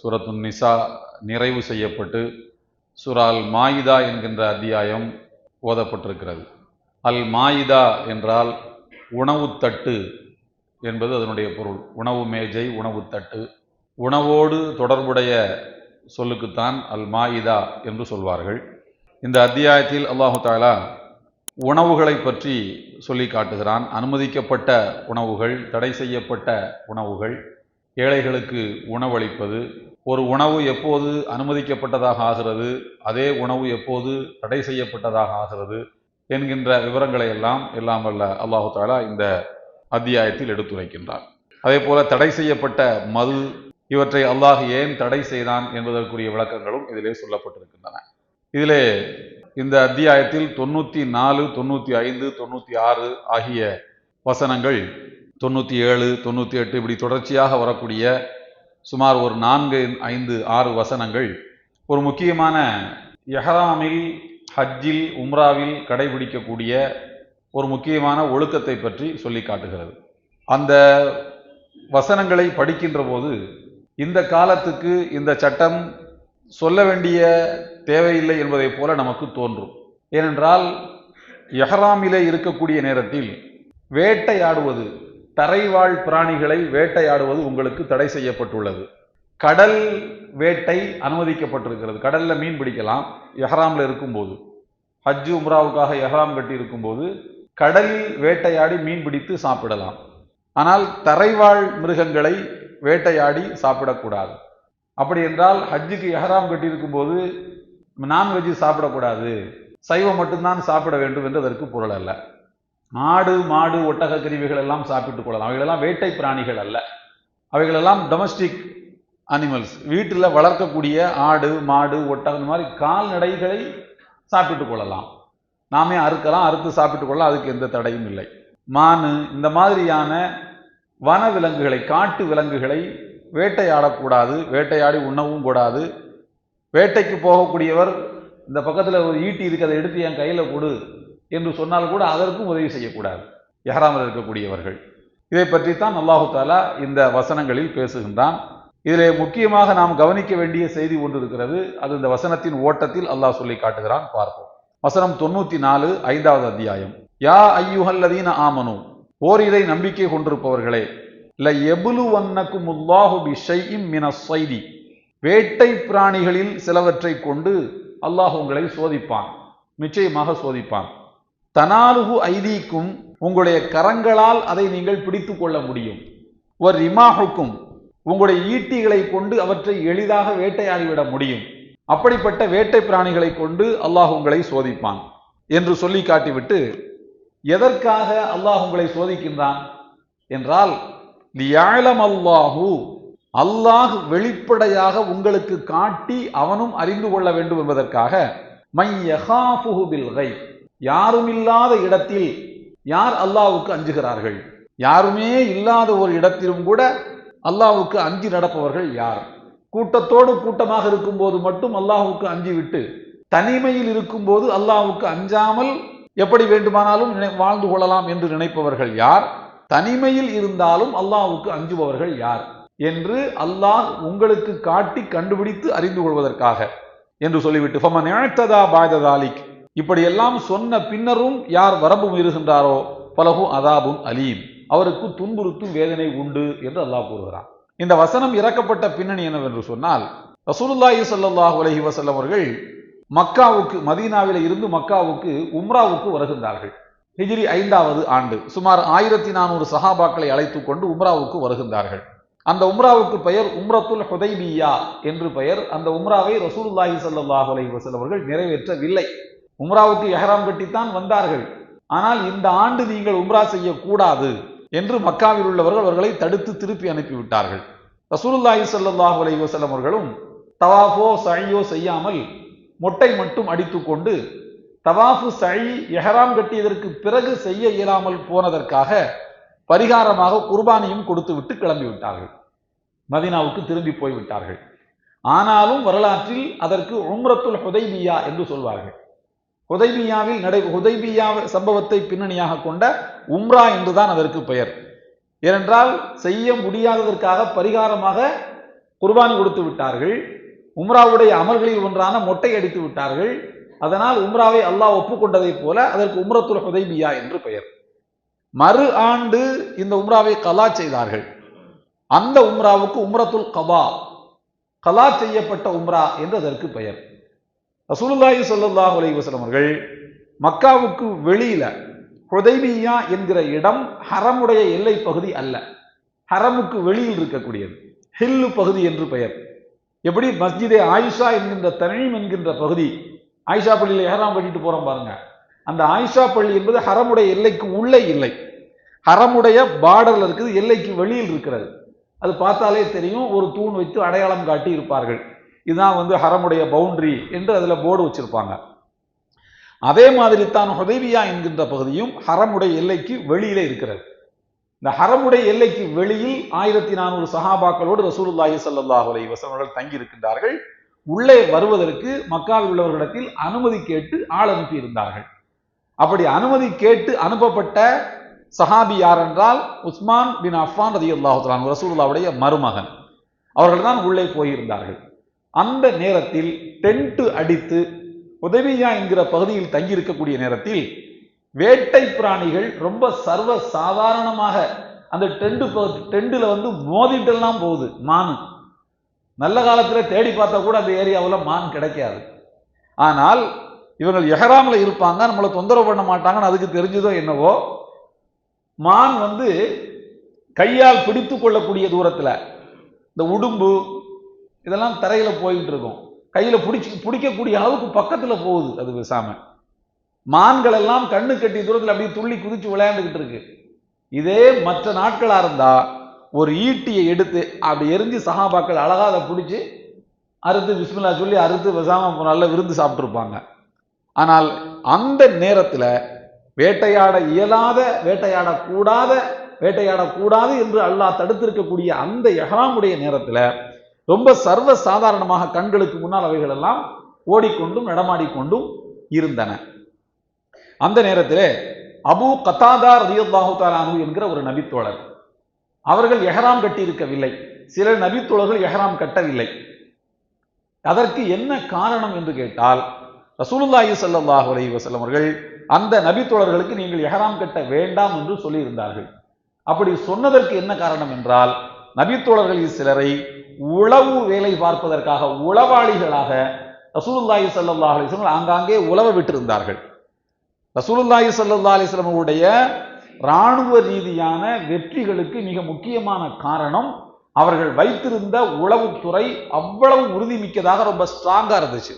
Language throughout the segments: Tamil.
சூரத்துன் நிசா நிறைவு செய்யப்பட்டு சுரால் மாயிதா என்கின்ற அத்தியாயம் ஓதப்பட்டிருக்கிறது. அல் மாயிதா என்றால் உணவுத்தட்டு என்பது அதனுடைய பொருள். உணவு மேஜை உணவுத்தட்டு உணவோடு தொடர்புடைய சொல்லுக்குத்தான் அல் மாயிதா என்று சொல்வார்கள். இந்த அத்தியாயத்தில் அல்லாஹு தாலா உணவுகளை பற்றி சொல்லி காட்டுகிறான். அனுமதிக்கப்பட்ட உணவுகள் தடை செய்யப்பட்ட உணவுகள் ஏழைகளுக்கு உணவளிப்பது ஒரு உணவு எப்போது அனுமதிக்கப்பட்டதாக ஆகிறது அதே உணவு எப்போது தடை செய்யப்பட்டதாக ஆகிறது என்கின்ற விவரங்களை எல்லாம் எல்லாம் வல்ல அல்லாஹு தாலா இந்த அத்தியாயத்தில் எடுத்துரைக்கின்றார் அதே போல தடை செய்யப்பட்ட மது இவற்றை அல்லாஹ் ஏன் தடை செய்தான் என்பதற்குரிய விளக்கங்களும் இதிலே சொல்லப்பட்டிருக்கின்றன. இதிலே இந்த அத்தியாயத்தில் தொண்ணூற்றி நாலு தொண்ணூற்றி ஐந்து தொண்ணூற்றி ஆறு ஆகிய வசனங்கள் தொண்ணூற்றி ஏழு தொண்ணூற்றி எட்டு இப்படி தொடர்ச்சியாக வரக்கூடிய சுமார் ஒரு நான்கு ஐந்து ஆறு வசனங்கள். ஒரு முக்கியமான எஹராமில் ஹஜ்ஜில் உம்ராவில் கடைபிடிக்கக்கூடிய ஒரு முக்கியமான ஒழுக்கத்தை பற்றி சொல்லி காட்டுகிறது. அந்த வசனங்களை படிக்கின்ற போது இந்த காலத்துக்கு இந்த சட்டம் சொல்ல வேண்டிய தேவையில்லை என்பதைப் போல நமக்கு தோன்றும். ஏனென்றால் எஹராமிலே இருக்கக்கூடிய நேரத்தில் வேட்டையாடுவது தரைவாழ் பிராணிகளை வேட்டையாடுவது உங்களுக்கு தடை செய்யப்பட்டுள்ளது. கடல் வேட்டை அனுமதிக்கப்பட்டிருக்கிறது. கடலில் மீன் பிடிக்கலாம். எஹராமில் இருக்கும்போது. ஹஜ்ஜு உம்ராவுக்காக எஹராம் கட்டி இருக்கும்போது கடலில் வேட்டையாடி மீன் பிடித்து சாப்பிடலாம். ஆனால் தரைவாழ் மிருகங்களை வேட்டையாடி சாப்பிடக்கூடாது. அப்படி என்றால் ஹஜ்ஜுக்கு எஹராம் கட்டியிருக்கும்போது நான்வெஜ் சாப்பிடக்கூடாது. சைவம் மட்டும்தான் சாப்பிட வேண்டும் என்று அதற்கு பொருள் அல்ல. ஆடு மாடு ஒட்டக கருவிகள் எல்லாம் சாப்பிட்டுக் கொள்ளலாம். அவைகளெல்லாம் வேட்டை பிராணிகள் அல்ல. அவைகளெல்லாம் டொமஸ்டிக் அனிமல்ஸ் வீட்டில் வளர்க்கக்கூடிய ஆடு மாடு ஒட்டகம் இந்த மாதிரி கால்நடைகளை சாப்பிட்டுக் கொள்ளலாம். நாமே அறுக்கலாம் அறுத்து சாப்பிட்டுக் கொள்ளலாம். அதுக்கு எந்த தடையும் இல்லை. மான் இந்த மாதிரியான வன விலங்குகளை காட்டு விலங்குகளை வேட்டையாடக்கூடாது. வேட்டையாடி உண்ணவும் கூடாது. வேட்டைக்கு போகக்கூடியவர் இந்த பக்கத்தில் ஒரு ஈட்டி இருக்கு அதை எடுத்து என் கையில் கொடு. என்று சொன்னால் கூட அதற்கும் உதவி செய்யக்கூடாது. எஹராமில் இருக்கக்கூடியவர்கள். இதை பற்றித்தான் அல்லாஹு தாலா இந்த வசனங்களில் பேசுகின்றான். இதிலே முக்கியமாக நாம் கவனிக்க வேண்டிய செய்தி ஒன்று இருக்கிறது. அது இந்த வசனத்தின் ஓட்டத்தில் அல்லாஹ் சொல்லி காட்டுகிறான். பார்ப்போம். வசனம் தொண்ணூற்றி நாலு ஐந்தாவது அத்தியாயம். யா ஐயுஹல்லதீன ஆமனு ஓர் இதை நம்பிக்கை கொண்டிருப்பவர்களே ல எபுலு வன்னக்கும் உல்லாஹு பிஷையும் மின சைதி. வேட்டை பிராணிகளில் சிலவற்றை கொண்டு அல்லாஹ் உங்களை சோதிப்பான். நிச்சயமாக சோதிப்பான். தனாலுகு ஐதீக்கும் உங்களுடைய கரங்களால் அதை நீங்கள் பிடித்து கொள்ள முடியும். ஒரு ரிமாஹுக்கும் உங்களுடைய ஈட்டிகளை கொண்டு அவற்றை எளிதாக வேட்டையாடிவிட முடியும். அப்படிப்பட்ட வேட்டை பிராணிகளை கொண்டு அல்லாஹ் உங்களை சோதிப்பான் என்று சொல்லி காட்டிவிட்டு எதற்காக அல்லாஹ் உங்களை சோதிக்கின்றான்? என்றால் லியாழம் அல்லாஹு அல்லாஹ் வெளிப்படையாக உங்களுக்கு காட்டி அவனும் அறிந்து கொள்ள வேண்டும் என்பதற்காக மை யஹாஃபுஹு பில் யாரும் இல்லாத இடத்தில் யார் அல்லாவுக்கு அஞ்சுகிறார்கள்? யாருமே இல்லாத ஒரு இடத்திலும் கூட அல்லாவுக்கு அஞ்சி நடப்பவர்கள் யார்? கூட்டத்தோடு கூட்டமாக இருக்கும்போது மட்டும் அல்லாஹுக்கு அஞ்சு விட்டு தனிமையில் இருக்கும்போது அல்லாஹுக்கு அஞ்சாமல் எப்படி வேண்டுமானாலும் வாழ்ந்து கொள்ளலாம் என்று நினைப்பவர்கள் யார்? தனிமையில் இருந்தாலும் அல்லாஹுக்கு அஞ்சுபவர்கள் யார்? என்று அல்லாஹ் உங்களுக்கு காட்டி கண்டுபிடித்து அறிந்து கொள்வதற்காக என்று சொல்லிவிட்டு ஃபமன் இழத்ததா பாய்ததாலிக் இப்படியெல்லாம் சொன்ன பின்னரும் யார் வரம்பு மீறுகின்றாரோ பலகும் அதாபும் அலீம். அவருக்கு துன்புறுத்தும் வேதனை உண்டு என்று அல்லாஹ் கூறுகிறான். இந்த வசனம் இறக்கப்பட்ட பின்னணி என்னவென்று சொன்னால் ரசூலுல்லாஹி சல்லாஹ் அலைஹி வஸல்லம் அவர்கள் மக்காவுக்கு மதீனாவில் இருந்து மக்காவுக்கு உம்ராவுக்கு வருகின்றார்கள். ஹிஜிரி ஐந்தாவது ஆண்டு சுமார் ஆயிரத்தி நானூறு சஹாபாக்களை அழைத்துக் கொண்டு உம்ராவுக்கு வருகின்றார்கள். அந்த உம்ராவுக்கு பெயர் உம்ரத்துல் ஹுதைபியா என்று பெயர். அந்த உம்ராவை ரசூலுல்லாஹி சல்லாஹ் அலஹி வசல் அவர்கள் நிறைவேற்றவில்லை. உம்ராவுக்கு எஹராம் கட்டித்தான் வந்தார்கள். ஆனால் இந்த ஆண்டு நீங்கள் உம்ரா செய்யக்கூடாது என்று மக்காவில் உள்ளவர்கள் அவர்களை தடுத்து திருப்பி அனுப்பிவிட்டார்கள். ரசூலுல்லாஹி ஸல்லல்லாஹு அலி வசலம் அவர்களும் தவாஃபோ சழியோ செய்யாமல் மொட்டை மட்டும் அடித்துக்கொண்டு தவாஃபு சழி எஹராம் கட்டியதற்கு பிறகு செய்ய இயலாமல் போனதற்காக பரிகாரமாக குர்பானியும் கொடுத்துவிட்டு கிளம்பிவிட்டார்கள் மதினாவுக்கு மதீனாவுக்கு திரும்பி போய்விட்டார்கள். ஆனாலும் வரலாற்றில் அதற்கு உம்ரத்துல் ஹுதைபியா என்று சொல்வார்கள். ஹுதைபியாவில் நடை ஹுதைபியா சம்பவத்தை பின்னணியாக கொண்ட உம்ரா என்றுதான் அதற்கு பெயர். ஏனென்றால் செய்ய முடியாததற்காக பரிகாரமாக குர்பானி கொடுத்து விட்டார்கள். உம்ராவுடைய அமல்களில் ஒன்றான மொட்டை அடித்து விட்டார்கள். அதனால் உம்ராவை அல்லாஹ் ஒப்புக்கொண்டதைப் போல அதற்கு உம்ரத்துல் ஹுதைபியா என்று பெயர். மறு ஆண்டு இந்த உம்ராவை கலா செய்தார்கள். அந்த உம்ராவுக்கு உம்ரத்துல் கபா கலா செய்யப்பட்ட உம்ரா என்று அதற்கு பெயர். ரசூலுல்லாஹி ஸல்லல்லாஹு அலி வசலம் அவர்கள் மக்காவுக்கு வெளியில ஹுதைபியா என்கிற இடம் ஹரமுடைய எல்லை பகுதி அல்ல. ஹரமுக்கு வெளியில் இருக்கக்கூடியது. ஹில்லு பகுதி என்று பெயர். எப்படி? மஸ்ஜிதே ஆயிஷா என்கின்ற தனிம் என்கின்ற பகுதி. ஆயிஷா பள்ளியில் ஏறாம் பண்ணிட்டு போறோம் பாருங்க. அந்த ஆயிஷா பள்ளி என்பது ஹரமுடைய எல்லைக்கு உள்ளே இல்லை. ஹரமுடைய பார்டர்ல இருக்குது எல்லைக்கு வெளியில் இருக்கிறது. அது பார்த்தாலே தெரியும் ஒரு தூண் வைத்து அடையாளம் காட்டி இருப்பார்கள். இதுதான் வந்து ஹரமுடைய பவுண்டரி என்று அதுல போர்டு வச்சிருப்பாங்க. அதே மாதிரி தான் ஹுதைவியா என்கின்ற பகுதியும் ஹரமுடைய எல்லைக்கு வெளியிலே இருக்கிறது. இந்த ஹரமுடைய எல்லைக்கு வெளியில் ஆயிரத்தி நானூறு சஹாபாக்களோடு ரசூலுல்லாஹி ஸல்லல்லாஹு அலைஹி வஸல்லம் அவர்கள் உள்ளே வருவதற்கு மக்காவில் உள்ளவர்களிடத்தில் அனுமதி கேட்டு ஆள் அனுப்பி இருந்தார்கள் அப்படி அனுமதி கேட்டு அனுப்பப்பட்ட சஹாபி யார் என்றால் உஸ்மான் பின் அஃபான் ரதி அல்லாஹு ரசூலுல்லாவுடைய மருமகன். அவர்கள் தான் உள்ளே போயிருந்தார்கள். அந்த நேரத்தில் டென்ட் அடித்து உதவியா என்கிற பகுதியில் தங்கி இருக்கக்கூடிய நேரத்தில் வேட்டை பிராணிகள் ரொம்ப சர்வ சாதாரணமாக அந்த டெண்டு டெண்டுல வந்து மோதிட்டெல்லாம் போகுது மான். நல்ல காலத்தில் தேடி பார்த்தா கூட அந்த ஏரியாவில் மான் கிடைக்காது. ஆனால் இவர்கள் எஹராமில் இருப்பாங்க நம்மளை தொந்தரவு பண்ண மாட்டாங்கன்னு அதுக்கு தெரிஞ்சதோ என்னவோ மான் வந்து கையால் பிடித்து கொள்ளக்கூடிய தூரத்தில் இந்த உடும்பு இதெல்லாம் தரையில் போயிட்டு இருக்கும். கையில் பிடிச்சி பிடிக்கக்கூடிய அளவுக்கு பக்கத்தில் போகுது அது பேசாமல் மான்கள் எல்லாம் கண்ணு கட்டி தூரத்தில் அப்படியே துள்ளி குதிச்சு விளையாண்டுக்கிட்டு இருக்கு. இதே மற்ற நாட்களாக இருந்தால் ஒரு ஈட்டியை எடுத்து அப்படி எரிஞ்சு சகாபாக்கள் அழகாக அதை பிடிச்சி அறுத்து பிஸ்மில்லா சொல்லி அறுத்து பேசாமல் நல்ல விருந்து சாப்பிட்ருப்பாங்க ஆனால் அந்த நேரத்தில் வேட்டையாட இயலாத வேட்டையாடக்கூடாத வேட்டையாடக்கூடாது என்று அல்லாஹ் தடுத்திருக்கக்கூடிய அந்த எஹராமுடைய நேரத்துல ரொம்ப சர்வ சாதாரணமாக கண்களுக்கு முன்னால் அவைகள் எல்லாம் ஓடிக்கொண்டும் நடமாடிக்கொண்டும் இருந்தன. அந்த நேரத்திலே அபு கத்தாதா ரதியுல்லாஹு தாலானு என்கிற ஒரு நபித்தோழர். அவர்கள் எஹராம் கட்டியிருக்கவில்லை. சில நபித்தோழர்கள் எஹராம் கட்டவில்லை. அதற்கு என்ன காரணம் என்று கேட்டால் ரசூலுல்லாஹி சல்லாஹ் அலைஹி வஸல்லம் அவர்கள் அந்த நபித்தோழர்களுக்கு நீங்கள் எஹராம் கட்ட வேண்டாம் என்று சொல்லியிருந்தார்கள். அப்படி சொன்னதற்கு என்ன காரணம் என்றால் நபித்தோழர்களில் சிலரை உளவு வேலை பார்ப்பதற்காக உளவாளிகளாக ரசூலுல்லாஹி சல்லா அலிஸ்லம் ஆங்காங்கே உழவ விட்டிருந்தார்கள். ரசூலுல்லாஹி சல்லா அலைஹி உடைய இராணுவ ரீதியான வெற்றிகளுக்கு மிக முக்கியமான காரணம் அவர்கள் வைத்திருந்த உளவுத்துறை அவ்வளவு உறுதிமிக்கதாக ரொம்ப ஸ்ட்ராங்கா இருந்துச்சு.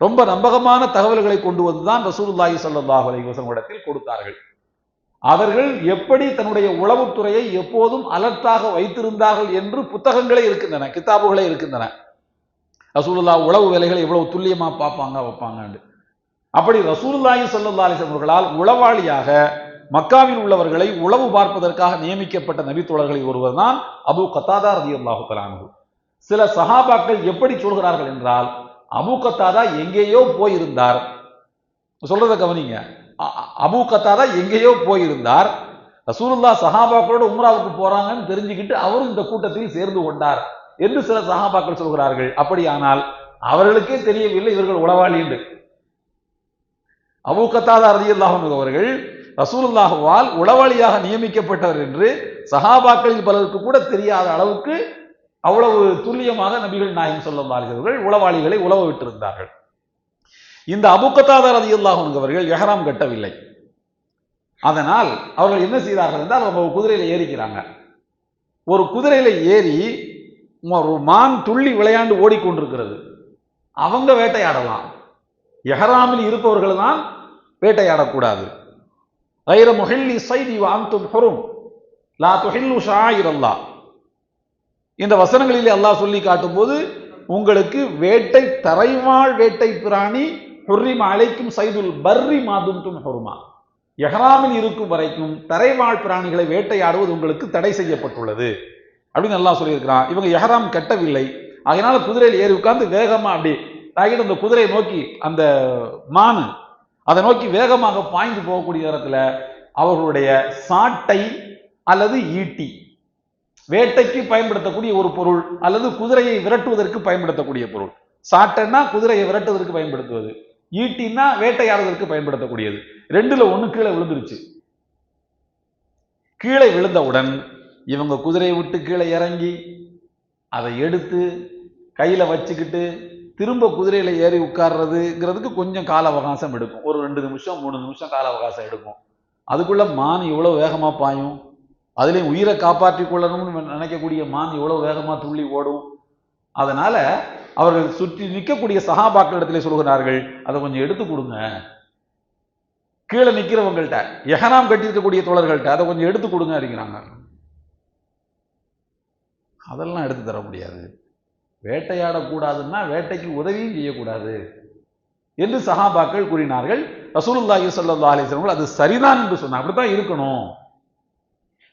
ரொம்ப நம்பகமான தகவல்களை கொண்டு வந்துதான் ரசூலுல்லாஹி சல்லாஹ் அலைஹி இடத்தில் கொடுத்தார்கள். அவர்கள் எப்படி தன்னுடைய உளவுத்துறையை எப்போதும் அலர்ட்டாக வைத்திருந்தார்கள் என்று புத்தகங்களே இருக்கின்றன கிதாபுகளே இருக்கின்றன. ரசூலுல்லா உளவு வேலைகளை எவ்வளவு துல்லியமா பார்ப்பாங்க வைப்பாங்க அப்படி ரசூலுல்லாஹி ஸல்லல்லாஹு அலைஹி அவர்களால் உளவாளியாக மக்காவில் உள்ளவர்களை உளவு பார்ப்பதற்காக நியமிக்கப்பட்ட நபித்தோழர்களில் ஒருவர் தான் அபு கத்தாதா ரதியல்லாஹு தலானு சில சஹாபாக்கள் எப்படி சொல்கிறார்கள் என்றால் அபு கத்தாதா எங்கேயோ போயிருந்தார். சொல்றத கவனிங்க. அபு கத்தாதா எங்கேயோ போயிருந்தார். ரசூலுல்லா சஹாபாக்களோட உம்ராவுக்கு போறாங்கன்னு தெரிஞ்சுக்கிட்டு அவரும் இந்த கூட்டத்தில் சேர்ந்து கொண்டார் என்று சில சஹாபாக்கள் சொல்கிறார்கள். அப்படியானால் அவர்களுக்கே தெரியவில்லை இவர்கள் உளவாளி என்று. அபு கத்தாதா ரதியல்லாஹு அவர்கள் ரசூலுல்லாஹுவால் உளவாளியாக நியமிக்கப்பட்டவர் என்று சஹாபாக்களில் பலருக்கு கூட தெரியாத அளவுக்கு அவ்வளவு துல்லியமாக நபிகள் நாயகம் சொல்லல்லாஹு அவர்கள் உளவாளிகளை உழவ விட்டிருந்தார்கள். இந்த அபுக்கத்தாதர் அது இல்லாஹன் அவர்கள் எஹராம் கட்டவில்லை. அதனால் அவர்கள் என்ன செய்தார்கள் என்றால் அவங்க குதிரையில் ஏறிக்கிறாங்க. ஒரு குதிரையில் ஏறி ஒரு மான் துள்ளி விளையாண்டு ஓடிக்கொண்டிருக்கிறது. அவங்க வேட்டையாடலாம். எஹராமில் இருப்பவர்கள் தான் வேட்டையாடக்கூடாது. கைர முஹில்லி சைதி வாந்தும் ஹொரும். லா துஹில்லு ஷாயிர் அல்லா இந்த வசனங்களிலே அல்லாஹ் சொல்லி காட்டும்போது உங்களுக்கு வேட்டை தரைவாழ் வேட்டை பிராணி ஹுர்ரிம் அழைக்கும் சைதுல் பர்ரி மாதும் ஹொருமா. எஹராமில் இருக்கும் வரைக்கும் தரைவாழ் பிராணிகளை வேட்டையாடுவது உங்களுக்கு தடை செய்யப்பட்டுள்ளது. அப்படின்னு நல்லா சொல்லியிருக்கிறான். இவங்க எஹராம் கட்டவில்லை. அதனால குதிரையில் ஏறி உட்கார்ந்து வேகமா அப்படி தாக்கிட்டு அந்த குதிரையை நோக்கி அந்த மானு அதை நோக்கி வேகமாக பாய்ந்து போகக்கூடிய நேரத்தில் அவர்களுடைய சாட்டை அல்லது ஈட்டி வேட்டைக்கு பயன்படுத்தக்கூடிய ஒரு பொருள் அல்லது குதிரையை விரட்டுவதற்கு பயன்படுத்தக்கூடிய பொருள். சாட்டைன்னா குதிரையை விரட்டுவதற்கு பயன்படுத்துவது. ஈட்டின்னா வேட்டையாடுவதற்கு பயன்படுத்தக்கூடியது. ரெண்டுல ஒண்ணு கீழே விழுந்துருச்சு. கீழே விழுந்தவுடன் இவங்க குதிரையை விட்டு கீழே இறங்கி அதை எடுத்து கையில வச்சுக்கிட்டு திரும்ப குதிரையில ஏறி உட்கார்றதுங்கிறதுக்கு கொஞ்சம் கால அவகாசம் எடுக்கும். ஒரு ரெண்டு நிமிஷம் மூணு நிமிஷம் கால அவகாசம் எடுக்கும். அதுக்குள்ள மான் எவ்வளவு வேகமா பாயும். அதுலயும் உயிரை காப்பாற்றிக் கொள்ளணும்னு நினைக்கக்கூடிய மான் எவ்வளவு வேகமா துள்ளி ஓடும். அதனால அவர்கள் சுற்றி நிற்கக்கூடிய சகாபாக்களிடத்திலே சொல்கிறார்கள் அதை கொஞ்சம் எடுத்து கொடுங்க. கீழே நிற்கிறவங்கள்ட்ட எகனாம் கட்டியிருக்கக்கூடிய தோழர்கள்ட்ட அதை கொஞ்சம் எடுத்து கொடுங்க அப்படிங்கிறாங்க. அதெல்லாம் எடுத்து தர முடியாது. வேட்டையாடக்கூடாதுன்னா வேட்டைக்கு உதவியும் செய்யக்கூடாது என்று சஹாபாக்கள் கூறினார்கள். ரசூலுல்லாஹி ஸல்லல்லாஹு அலைஹி அது சரிதான் என்று சொன்னார் அப்படித்தான் இருக்கணும்.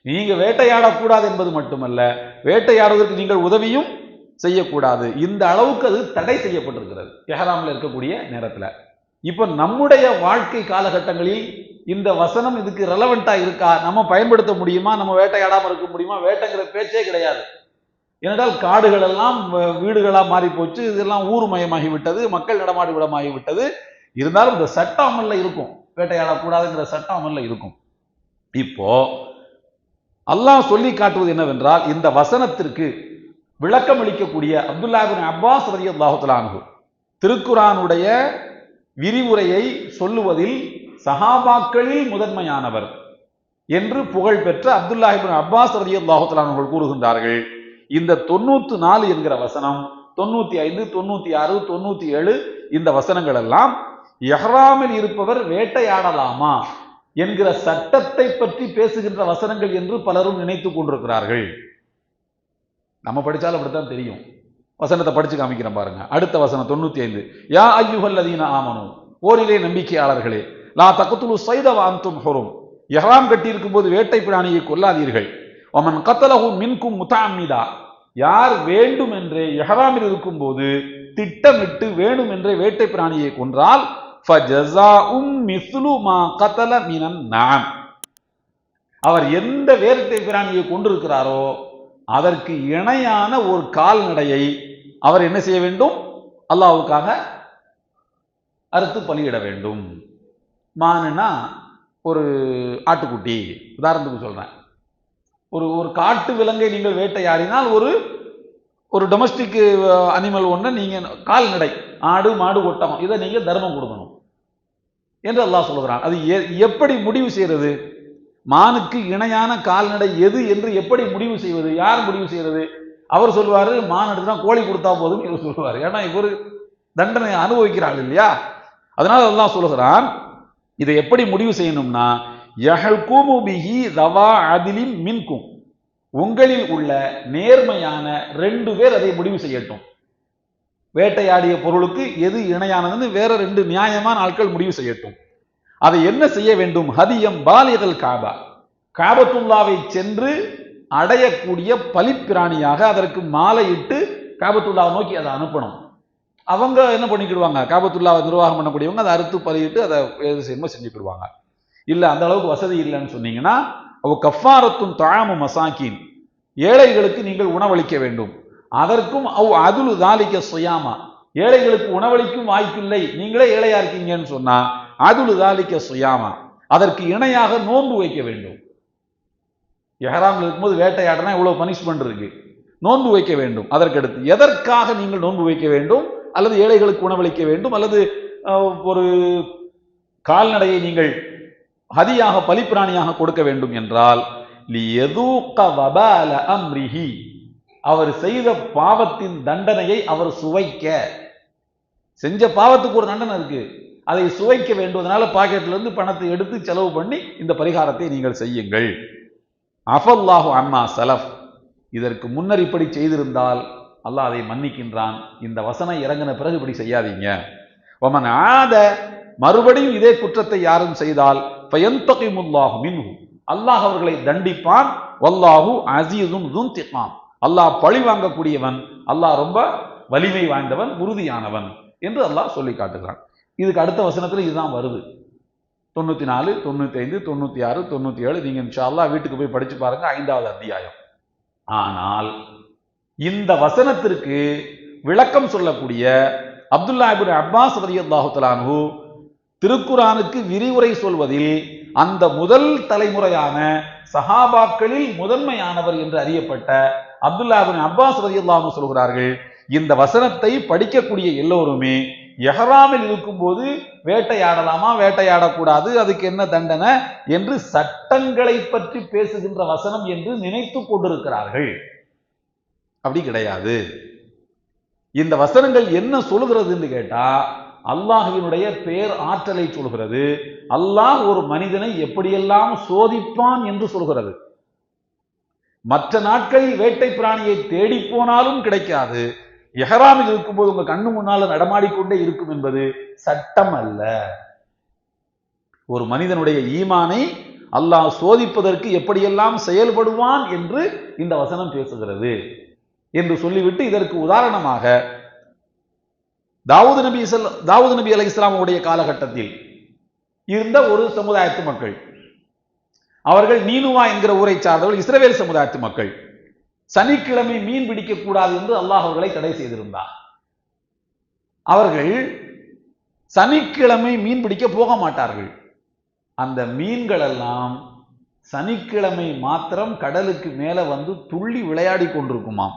நீங்கள் வேட்டையாடக்கூடாது என்பது மட்டுமல்ல வேட்டையாடுவதற்கு நீங்கள் உதவியும் செய்யக்கூடாது. இந்த அளவுக்கு அது தடை செய்யப்பட்டிருக்கிறது. எஹராமில் இருக்கக்கூடிய நேரத்தில். இப்போ நம்முடைய வாழ்க்கை காலகட்டங்களில் இந்த வசனம் இதுக்கு ரெலவெண்ட்டாக இருக்கா? நம்ம பயன்படுத்த முடியுமா? நம்ம வேட்டையாடாமல் இருக்க முடியுமா? வேட்டைங்கிற பேச்சே கிடையாது. ஏனென்றால் காடுகள் எல்லாம் வ- மாறி போச்சு இதெல்லாம் ஊர்மயமாகி விட்டது மக்கள் நடமாடி விடமாகி விட்டது இருந்தாலும் இந்த சட்டம் அமலில் இருக்கும். வேட்டையாடக்கூடாதுங்கிற சட்டம் அமலில் இருக்கும். இப்போ அல்லாஹ் சொல்லி காட்டுவது என்னவென்றால் இந்த வசனத்திற்கு விளக்கம் அளிக்கக்கூடிய அப்துல்லாபின் அப்பாஸ் ரதி அல்லாஹுலானு திருக்குரானுடைய விரிவுரையை சொல்லுவதில் சஹாபாக்களில் முதன்மையானவர் என்று புகழ் பெற்ற அப்துல்லாஹிபின் அப்பாஸ் ரதி தஆலா கூறுகின்றார்கள். இந்த தொண்ணூத்து நாலு என்கிற வசனம் தொண்ணூத்தி ஐந்து தொண்ணூத்தி ஆறு தொண்ணூத்தி ஏழு இந்த வசனங்கள் எல்லாம் எஹ்ராமில் இருப்பவர் வேட்டையாடலாமா என்கிற சட்டத்தை பற்றி பேசுகின்ற வசனங்கள் என்று பலரும் நினைத்துக் கொண்டிருக்கிறார்கள். நம்ம படித்தாலும் அப்படித்தான் தெரியும். வசனத்தை படித்து காமிக்கிறேன் பாருங்க. அடுத்த வசனம் தொண்ணூத்தி ஐந்து. யா ஐயுஹல்லதீன ஆமனும் ஓரிலே நம்பிக்கையாளர்களே லா தக்கத்துலு சைதவ அந்தும் ஹொரும். எஹராம் கட்டியிருக்கும் போது வேட்டை பிராணியை கொல்லாதீர்கள். அவன் கத்தலஹு மின்கும் முத்தாமிதா யார் வேண்டும் என்றே எஹ்ராமில் இருக்கும்போது திட்டமிட்டு வேணும் என்றே வேட்டை பிராணியை கொன்றால் மிஸ்லு மா அவர் எந்த வேட்டை பிராணியை கொண்டிருக்கிறாரோ அதற்கு இணையான ஒரு கால்நடையை அவர் என்ன செய்ய வேண்டும்? அல்லாவுக்காக அறுத்து பலியிட வேண்டும். மானுனா ஒரு ஆட்டுக்குட்டி. உதாரணத்துக்கு சொல்றேன். ஒரு ஒரு காட்டு விலங்கை நீங்கள் வேட்டையாடினால் ஒரு ஒரு டொமஸ்டிக் அனிமல் ஒன்று நீங்கள் கால்நடை ஆடு மாடு ஒட்டகம் இதை நீங்கள் தர்மம் கொடுக்கணும். என்று அல்லாஹ் சொல்கிறான் அது எ- எப்படி முடிவு செய்கிறது மானுக்கு இணையான கால்நடை எது என்று எப்படி முடிவு செய்வது? யார் முடிவு செய்வது அவர் சொல்வாரு மான் எடுத்துனா கோழி கொடுத்தா போதும் இவர் சொல்லுவார் ஏன்னா இவர் தண்டனை அனுபவிக்கிறாள் இல்லையா? அதனால அதெல்லாம் சொல்லுகிறான் இதை எப்படி முடிவு செய்யணும்னா யஹ்குமு பிஹி ரவா அதிலின் மின்கும். உங்களில் உள்ள நேர்மையான ரெண்டு பேர் அதை முடிவு செய்யட்டும். வேட்டையாடிய பொருளுக்கு எது இணையானதுன்னு வேற ரெண்டு நியாயமான ஆட்கள் முடிவு செய்யட்டும். அதை என்ன செய்ய வேண்டும்? ஹதியம் பாலியதல் காபா. காபத்துல்லாவை சென்று அடையக்கூடிய பலிப்பிராணியாக அதற்கு மாலையிட்டு காபத்துல்லாவை நோக்கி அதை அனுப்பணும். அவங்க என்ன பண்ணிக்கிடுவாங்க? காபத்துல்லாவை நிர்வாகம் பண்ணக்கூடியவங்க அதை அறுத்து பலியிட்டு அதை எது செய்யணுமோ செஞ்சுக்கிடுவாங்க. இல்லை அந்த அளவுக்கு வசதி இல்லைன்னு சொன்னீங்கன்னா அவ கஃபாரத்தும் தாழமும் மசாக்கின் ஏழைகளுக்கு நீங்கள் உணவளிக்க வேண்டும். அதற்கும் அவ் அதுலு தாலிக்க சுயாமா. ஏழைகளுக்கு உணவளிக்கும் வாய்ப்பில்லை. நீங்களே ஏழையா இருக்கீங்கன்னு சொன்னா அதுலு தாலிக்க சுயாமா. அதற்கு இணையாக நோன்பு வைக்க வேண்டும். எஹராமில் இருக்கும்போது வேட்டையாடனா இவ்வளவு பனிஷ்மெண்ட் இருக்கு. நோன்பு வைக்க வேண்டும். அதற்கடுத்து எதற்காக நீங்கள் நோன்பு வைக்க வேண்டும்? அல்லது ஏழைகளுக்கு உணவளிக்க வேண்டும்? அல்லது அஹ், ஒரு கால்நடையை நீங்கள் ஹதியாக பலிப்பிராணியாக கொடுக்க வேண்டும் என்றால் அம்ரிஹி. அவர் செய்த பாவத்தின் தண்டனையை அவர் சுவைக்க. செஞ்ச பாவத்துக்கு ஒரு தண்டனை இருக்கு. அதை சுவைக்க வேண்டுவதனால பாக்கெட்லேருந்து பணத்தை எடுத்து செலவு பண்ணி இந்த பரிகாரத்தை நீங்கள் செய்யுங்கள். அஃபல்லாஹு அம்மா சலஃப். இதற்கு முன்னர் இப்படி செய்திருந்தால் அல்லாஹ் அதை மன்னிக்கின்றான். இந்த வசனம் இறங்கின பிறகு இப்படி செய்யாதீங்க. ஒமன் ஆத மறுபடியும் இதே குற்றத்தை யாரும் செய்தால் ஃபயந்தகிமுல்லாஹு மின்ஹு. அல்லாஹ் அவர்களை தண்டிப்பான். வல்லாஹு அசீதும் துன்திகாம் அல்லாஹ் பழி வாங்கக்கூடியவன். அல்லாஹ் ரொம்ப வலிமை வாய்ந்தவன் உறுதியானவன் என்று அல்லாஹ் சொல்லி காட்டுகிறான். இதுக்கு அடுத்த வசனத்தில் இதுதான் வருது. தொண்ணூற்றி நாலு தொண்ணூற்றி ஐந்து தொண்ணூற்றி ஆறு தொண்ணூற்றி ஏழு நீங்கள் இன்ஷா வீட்டுக்கு போய் படித்து பாருங்கள் ஐந்தாவது அத்தியாயம். ஆனால் இந்த வசனத்திற்கு விளக்கம் சொல்லக்கூடிய அப்துல்லா இப்னு அப்பாஸ் ரதி அல்லாஹுலானு திருக்குரானுக்கு விரிவுரை சொல்வதில் அந்த முதல் தலைமுறையான சஹாபாக்களில் முதன்மையானவர் என்று அறியப்பட்ட அப்துல்லா இப்னு அப்பாஸ் ரதி அல்லாஹு சொல்கிறார்கள் இந்த வசனத்தை படிக்கக்கூடிய எல்லோருமே எஹராமில் இருக்கும்போது வேட்டையாடலாமா? வேட்டையாடக்கூடாது. அதுக்கு என்ன தண்டனை? என்று சட்டங்களை பற்றி பேசுகின்ற வசனம் என்று நினைத்து கொண்டிருக்கிறார்கள். அப்படி கிடையாது. இந்த வசனங்கள் என்ன சொல்லுகிறதுன்னு கேட்டா அல்லாஹினுடைய பேர் ஆற்றலை சொல்கிறது. அல்லாஹ் ஒரு மனிதனை எப்படியெல்லாம் சோதிப்பான் என்று சொல்கிறது. மற்ற நாட்களில் வேட்டை பிராணியை தேடி போனாலும் கிடைக்காது. எஹராமில் இருக்கும்போது உங்க கண்ணு முன்னால நடமாடிக்கொண்டே இருக்கும் என்பது சட்டம் அல்ல. ஒரு மனிதனுடைய ஈமானை அல்லாஹ் சோதிப்பதற்கு எப்படியெல்லாம் செயல்படுவான் என்று இந்த வசனம் பேசுகிறது என்று சொல்லிவிட்டு இதற்கு உதாரணமாக தாவூது நபி தாவூது நபி அலை இஸ்லாமுடைய காலகட்டத்தில் இருந்த ஒரு சமுதாயத்து மக்கள். அவர்கள் நீனுவா என்கிற ஊரை சார்ந்தவர்கள் இஸ்ரவேல் சமுதாயத்து மக்கள். சனிக்கிழமை மீன் பிடிக்க கூடாது என்று அல்லாஹ் அவர்களை தடை செய்திருந்தார். அவர்கள் சனிக்கிழமை மீன் பிடிக்க போக மாட்டார்கள். அந்த மீன்கள் எல்லாம் சனிக்கிழமை மாத்திரம் கடலுக்கு மேலே வந்து துள்ளி விளையாடி கொண்டிருக்குமாம்.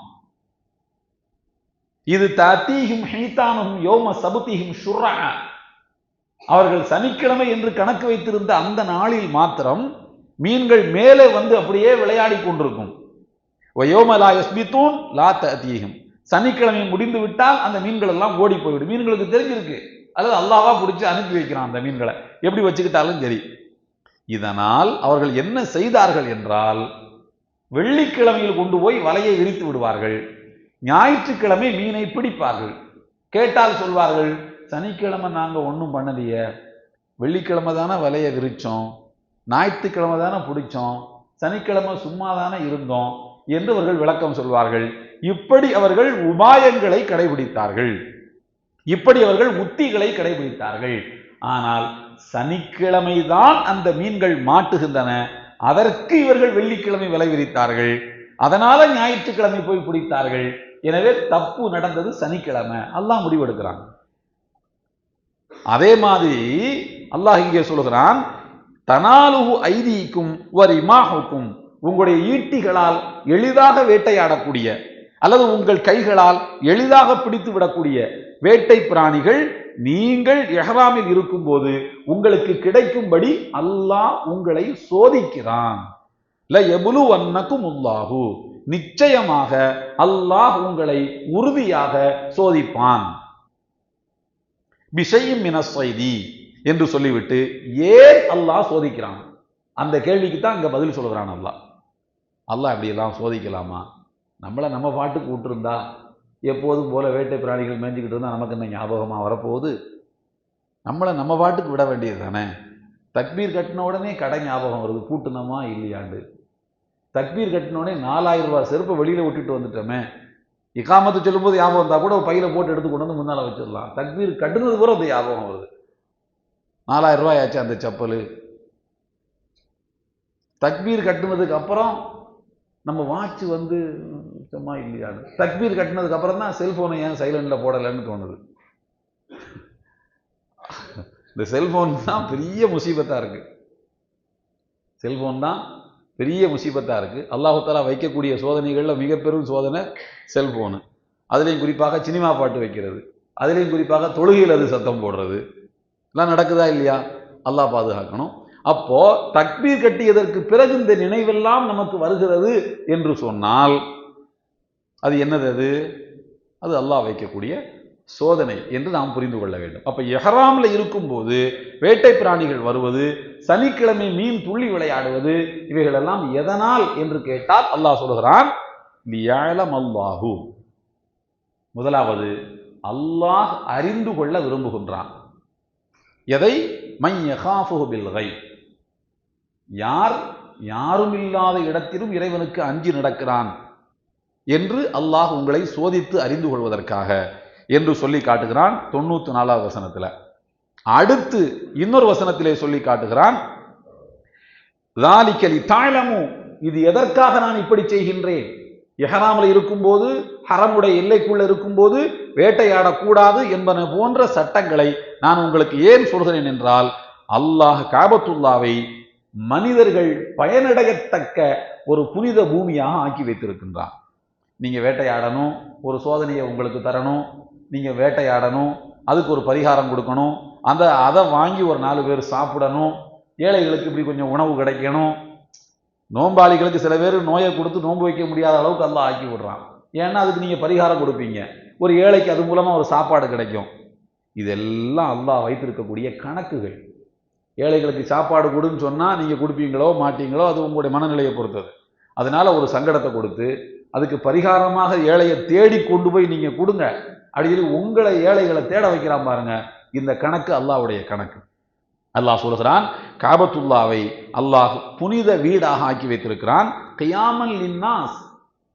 இது தத்தீகும் ஹைத்தானும் யோம சபுத்தியும் ஷுர்ரா. அவர்கள் சனிக்கிழமை என்று கணக்கு வைத்திருந்த அந்த நாளில் மாத்திரம் மீன்கள் மேலே வந்து அப்படியே விளையாடி கொண்டிருக்கும். வயோமலா எஸ்பித்தூன் லா தீகம் சனிக்கிழமை முடிந்து விட்டால் அந்த மீன்கள் எல்லாம் ஓடி போய்விடும் மீன்களுக்கு தெரிஞ்சிருக்கு. அல்லது அல்லாவா பிடிச்சி அனுப்பி வைக்கிறான் அந்த மீன்களை. எப்படி வச்சுக்கிட்டாலும் சரி. இதனால் அவர்கள் என்ன செய்தார்கள் என்றால் வெள்ளிக்கிழமையில் கொண்டு போய் வலையை விரித்து விடுவார்கள். ஞாயிற்றுக்கிழமை மீனை பிடிப்பார்கள். கேட்டால் சொல்வார்கள் சனிக்கிழமை நாங்கள் ஒன்றும் பண்ணலையே. வெள்ளிக்கிழமை தானே வலையை விரித்தோம் ஞாயிற்றுக்கிழமை தானே பிடிச்சோம். சனிக்கிழமை சும்மா தானே இருந்தோம். என்று அவர்கள் விளக்கம் சொல்வார்கள். இப்படி அவர்கள் உபாயங்களை கடைபிடித்தார்கள். இப்படி அவர்கள் உத்திகளை கடைபிடித்தார்கள். ஆனால் சனிக்கிழமைதான் அந்த மீன்கள் மாட்டுகின்றன. அதற்கு இவர்கள் வெள்ளிக்கிழமை விலை விரித்தார்கள். அதனால ஞாயிற்றுக்கிழமை போய் பிடித்தார்கள். எனவே தப்பு நடந்தது சனிக்கிழமை. அல்லாஹ் முடிவெடுக்கிறாங்க அதே மாதிரி அல்லாஹ் இங்கே சொல்கிறான் தனாலுகு ஐதீக்கும் இமாஹுக்கும் உங்களுடைய ஈட்டிகளால் எளிதாக வேட்டையாடக்கூடிய அல்லது உங்கள் கைகளால் எளிதாக பிடித்து விடக்கூடிய வேட்டை பிராணிகள் நீங்கள் எஹராமில் இருக்கும்போது உங்களுக்கு கிடைக்கும்படி அல்லாஹ் உங்களை சோதிக்கிறான். ல எபுலு வன்னக்கும் உல்லாஹு நிச்சயமாக அல்லாஹ் உங்களை உறுதியாக சோதிப்பான். பிஷையும் மினஸ்வைதி என்று சொல்லிவிட்டு ஏன் அல்லாஹ் சோதிக்கிறான்? அந்த கேள்விக்கு தான் இங்க பதில் சொல்கிறான் அல்லாஹ். அல்லாஹ் இப்படியெல்லாம் சோதிக்கலாமா? நம்மளை நம்ம பாட்டுக்கு விட்டுருந்தா எப்போதும் போல் வேட்டை பிராணிகள் மேய்ஞ்சிக்கிட்டு இருந்தால் நமக்கு என்ன ஞாபகமாக வரப்போகுது? நம்மளை நம்ம பாட்டுக்கு விட வேண்டியது தானே? தக்பீர் கட்டின உடனே கடை ஞாபகம் வருது கூட்டணுமா இல்லையாண்டு. தக்பீர் கட்டினோடனே நாலாயிரம் ரூபாய் செருப்பை வெளியில் விட்டுட்டு வந்துட்டோமே. இக்காமத்து சொல்லும்போது ஞாபகம் வந்தால் கூட பையில போட்டு எடுத்து கொண்டு வந்து முன்னால் வச்சிடலாம். தக்பீர் கட்டுனது கூட அது ஞாபகம் வருது. நாலாயிரம் ரூபாய் ஆச்சு அந்த செப்பல். தக்பீர் கட்டுனதுக்கு அப்புறம் நம்ம வாட்ச் வந்து சும்மா இல்லையான்னு தக்பீர் கட்டினதுக்கப்புறம் தான் செல்ஃபோனை ஏன் சைலண்டில் போடலைன்னு தோணுது. இந்த செல்ஃபோன் தான் பெரிய முசீபத்தாக இருக்கு. செல்ஃபோன் தான் பெரிய முசீபத்தாக இருக்குது அல்லாஹாலா வைக்கக்கூடிய சோதனைகளில் மிக பெரும் சோதனை செல்ஃபோனு அதுலேயும் குறிப்பாக சினிமா பாட்டு வைக்கிறது. அதுலேயும் குறிப்பாக தொழுகையில் அது சத்தம் போடுறது. எல்லாம் நடக்குதா இல்லையா? அல்லாஹ் பாதுகாக்கணும். அப்போ தக்பீர் கட்டியதற்கு பிறகு இந்த நினைவெல்லாம் நமக்கு வருகிறது என்று சொன்னால் அது என்னது அது? அது அல்லாஹ் வைக்கக்கூடிய சோதனை என்று நாம் புரிந்து கொள்ள வேண்டும். அப்ப எஹராமில் இருக்கும்போது வேட்டை பிராணிகள் வருவது சனிக்கிழமை மீன் துள்ளி விளையாடுவது இவைகளெல்லாம் எதனால் என்று கேட்டால் அல்லாஹ் சொல்கிறான் லியஅலம் முதலாவது அல்லாஹ் அறிந்து கொள்ள விரும்புகின்றான். எதை? மை பில் யார் யாரும் இல்லாத இடத்திலும் இறைவனுக்கு அஞ்சி நடக்கிறான் என்று அல்லாஹ் உங்களை சோதித்து அறிந்து கொள்வதற்காக என்று சொல்லி காட்டுகிறான் தொண்ணூத்தி நாலாவது வசனத்துல. அடுத்து இன்னொரு வசனத்திலே சொல்லி காட்டுகிறான் லாலிக்கலி தாழமு இது எதற்காக நான் இப்படி செய்கின்றேன்? எஹராமில் இருக்கும்போது ஹரமுடைய எல்லைக்குள்ள இருக்கும்போது வேட்டையாடக்கூடாது என்பன போன்ற சட்டங்களை நான் உங்களுக்கு ஏன் சொல்கிறேன் என்றால் அல்லாஹ் காபத்துல்லாவை மனிதர்கள் பயனடையத்தக்க ஒரு புனித பூமியாக ஆக்கி வைத்திருக்கின்றான். நீங்கள் வேட்டையாடணும் ஒரு சோதனையை உங்களுக்கு தரணும் நீங்கள் வேட்டையாடணும் அதுக்கு ஒரு பரிகாரம் கொடுக்கணும் அந்த அதை வாங்கி ஒரு நாலு பேர் சாப்பிடணும் ஏழைகளுக்கு இப்படி கொஞ்சம் உணவு கிடைக்கணும். நோம்பாளிகளுக்கு சில பேர் நோயை கொடுத்து நோன்பு வைக்க முடியாத அளவுக்கு எல்லாம் ஆக்கி விடுறான். ஏன்னா அதுக்கு நீங்கள் பரிகாரம் கொடுப்பீங்க. ஒரு ஏழைக்கு அது மூலமாக ஒரு சாப்பாடு கிடைக்கும். இதெல்லாம் அல்லாஹ் வைத்திருக்கக்கூடிய கணக்குகள். ஏழைகளுக்கு சாப்பாடு கொடுன்னு சொன்னால் நீங்கள் கொடுப்பீங்களோ மாட்டீங்களோ அது உங்களுடைய மனநிலையை பொறுத்தது. அதனால் ஒரு சங்கடத்தை கொடுத்து அதுக்கு பரிகாரமாக ஏழையை தேடி கொண்டு போய் நீங்கள் கொடுங்க. அப்படி உங்களை ஏழைகளை தேட வைக்கிறான் பாருங்க. இந்த கணக்கு அல்லாஹ்வுடைய கணக்கு. அல்லாஹ் சொல்கிறான் காபத்துல்லாவை அல்லாஹ் புனித வீடாக ஆக்கி வைத்திருக்கிறான். கையாமல் இன்னாஸ்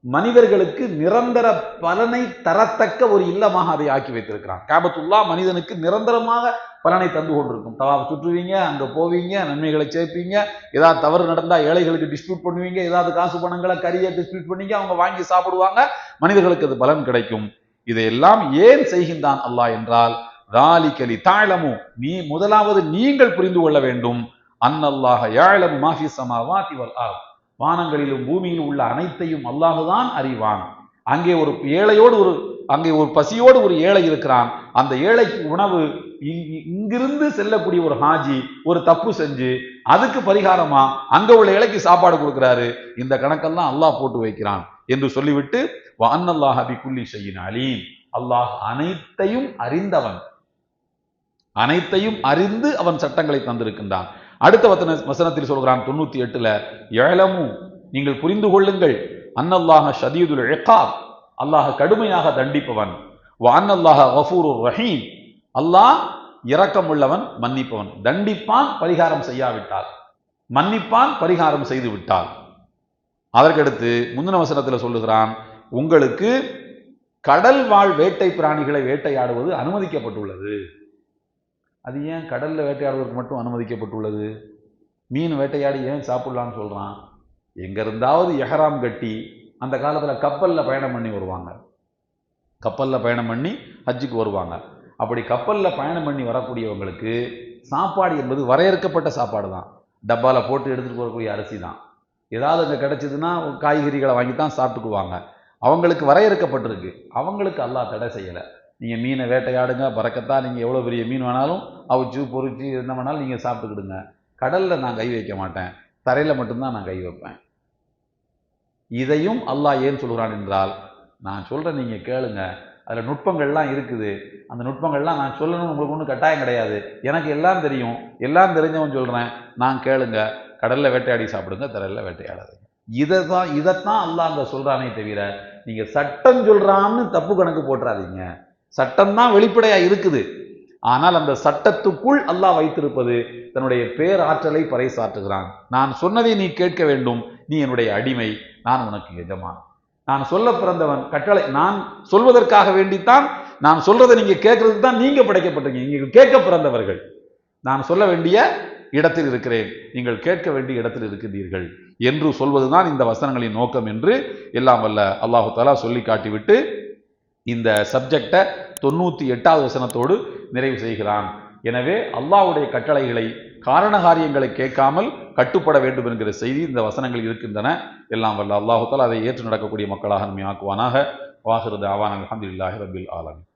மனிதர்களுக்கு நிரந்தர பலனை தரத்தக்க ஒரு இல்லமாக அதை ஆக்கி வைத்திருக்கிறான். காபத்துல்லா மனிதனுக்கு நிரந்தரமாக பலனை தந்து கொண்டிருக்கும். தவா சுற்றுவீங்க அங்க போவீங்க நன்மைகளை சேர்ப்பீங்க ஏதாவது தவறு நடந்தா ஏழைகளுக்கு டிஸ்பியூட் பண்ணுவீங்க ஏதாவது காசு பணங்களை கரியை டிஸ்பியூட் பண்ணீங்க அவங்க வாங்கி சாப்பிடுவாங்க. மனிதர்களுக்கு அது பலன் கிடைக்கும். இதையெல்லாம் ஏன் செய்கின்றான் அல்லாஹ் என்றால் ராலிகலி தாழமு நீ முதலாவது நீங்கள் புரிந்து கொள்ள வேண்டும். அன்னல்லாக யாழமு மாஃபி சமாவாதி வல் ஆகும் வானங்களிலும் பூமியில் உள்ள அனைத்தையும் அல்லாஹுதான் அறிவான். அங்கே ஒரு ஏழையோடு ஒரு அங்கே ஒரு பசியோடு ஒரு ஏழை இருக்கிறான். அந்த ஏழைக்கு உணவு இங்கிருந்து செல்லக்கூடிய ஒரு ஹாஜி ஒரு தப்பு செஞ்சு அதுக்கு பரிகாரமா அங்க உள்ள ஏழைக்கு சாப்பாடு கொடுக்கிறாரு. இந்த கணக்கெல்லாம் அல்லாஹ் போட்டு வைக்கிறான் என்று சொல்லிவிட்டு அன்னல்லாஹ் பி குல்லி ஷையின் அலீம். அல்லாஹ் அனைத்தையும் அறிந்தவன். அனைத்தையும் அறிந்து அவன் சட்டங்களை தந்திருக்கின்றான். அடுத்த வசன வசனத்தில் சொல்கிறான் தொண்ணூத்தி எட்டுல ஏழமும் நீங்கள் புரிந்து கொள்ளுங்கள். அன்னல்லாஹ ஷதீதுல் இகாப். அல்லாஹ கடுமையாக தண்டிப்பவன். அன்னல்லாஹ வஃபூரு ரஹீம். அல்லாஹ் இரக்கமுள்ளவன் மன்னிப்பவன். தண்டிப்பான் பரிகாரம் செய்யாவிட்டால். மன்னிப்பான் பரிகாரம் செய்து விட்டால் அதற்கடுத்து முந்தின வசனத்துல சொல்லுகிறான் உங்களுக்கு கடல் வாழ் வேட்டை பிராணிகளை வேட்டையாடுவது அனுமதிக்கப்பட்டுள்ளது. அது ஏன் கடலில் வேட்டையாடுவதற்கு மட்டும் அனுமதிக்கப்பட்டுள்ளது? மீன் வேட்டையாடி ஏன் சாப்பிட்லான்னு சொல்கிறான் எங்கே இருந்தாவது எஹராம் கட்டி அந்த காலத்தில் கப்பலில் பயணம் பண்ணி வருவாங்க. கப்பலில் பயணம் பண்ணி ஹஜ்ஜுக்கு வருவாங்க. அப்படி கப்பலில் பயணம் பண்ணி வரக்கூடியவங்களுக்கு சாப்பாடு என்பது வரையறுக்கப்பட்ட சாப்பாடு தான். டப்பாவில் போட்டு எடுத்துகிட்டு போகக்கூடிய அரிசி தான். ஏதாவது அங்கே கிடச்சிதுன்னா காய்கறிகளை வாங்கி தான் சாப்பிட்டுக்குவாங்க. அவங்களுக்கு வரையறுக்கப்பட்டிருக்கு. அவங்களுக்கு அல்லாஹ் தடை செய்யலை. நீங்கள் மீனை வேட்டையாடுங்க பறக்கத்தான் நீங்கள் எவ்வளோ பெரிய மீன் வேணாலும் அவிச்சு பொரிச்சு என்ன வேணாலும் நீங்கள் சாப்பிட்டுக்கிடுங்க. கடலில் நான் கை வைக்க மாட்டேன். தரையில் மட்டும்தான் நான் கை வைப்பேன். இதையும் அல்லாஹ் ஏன் சொல்கிறான் என்றால் நான் சொல்கிறேன் நீங்கள் கேளுங்க. அதில் நுட்பங்கள்லாம் இருக்குது. அந்த நுட்பங்கள்லாம் நான் சொல்லணும்னு உங்களுக்கு ஒன்றும் கட்டாயம் கிடையாது. எனக்கு எல்லாம் தெரியும். எல்லாம் தெரிஞ்சவன் சொல்கிறேன் நான் கேளுங்க. கடலில் வேட்டையாடி சாப்பிடுங்க தரையில் வேட்டையாடாது இதை தான் இதைத்தான் அல்லாஹ் அங்கே சொல்கிறானே தவிர நீங்கள் சட்டம் சொல்கிறான்னு தப்பு கணக்கு போட்டுறாதீங்க. சட்டம் தான் வெளிப்படையா இருக்குது. ஆனால் அந்த சட்டத்துக்குள் அல்லாஹ் வைத்திருப்பது தன்னுடைய பேராற்றலை பறைசாற்றுகிறான். நான் சொன்னதை நீ கேட்க வேண்டும். நீ என்னுடைய அடிமை. நான் உனக்கு எஜமான். நான் சொல்ல பிறந்தவன். கட்டளை. நான் சொல்வதற்காக வேண்டித்தான். நான் சொல்றதை நீங்க கேட்கறதுக்கு தான் நீங்க படைக்கப்பட்டிருக்கீங்க. நீங்கள் கேட்க பிறந்தவர்கள். நான் சொல்ல வேண்டிய இடத்தில் இருக்கிறேன். நீங்கள் கேட்க வேண்டிய இடத்தில் இருக்கின்றீர்கள் என்று சொல்வதுதான் இந்த வசனங்களின் நோக்கம் என்று எல்லாம் வல்ல அல்லாஹு தாலா சொல்லி காட்டிவிட்டு இந்த சப்ஜெக்டை தொண்ணூற்றி எட்டாவது வசனத்தோடு நிறைவு செய்கிறான். எனவே அல்லாஹ்வுடைய கட்டளைகளை காரண காரியங்களை கேட்காமல் கட்டுப்பட வேண்டும் என்கிற செய்தி இந்த வசனங்கள் இருக்கின்றன. எல்லாம் வல்ல. அல்லாஹு அதை ஏற்று நடக்கக்கூடிய மக்களாக நம்மை ஆக்குவானாக. வாகிறது அவான் அலமதுல்லாஹி ரபில் ஆலமி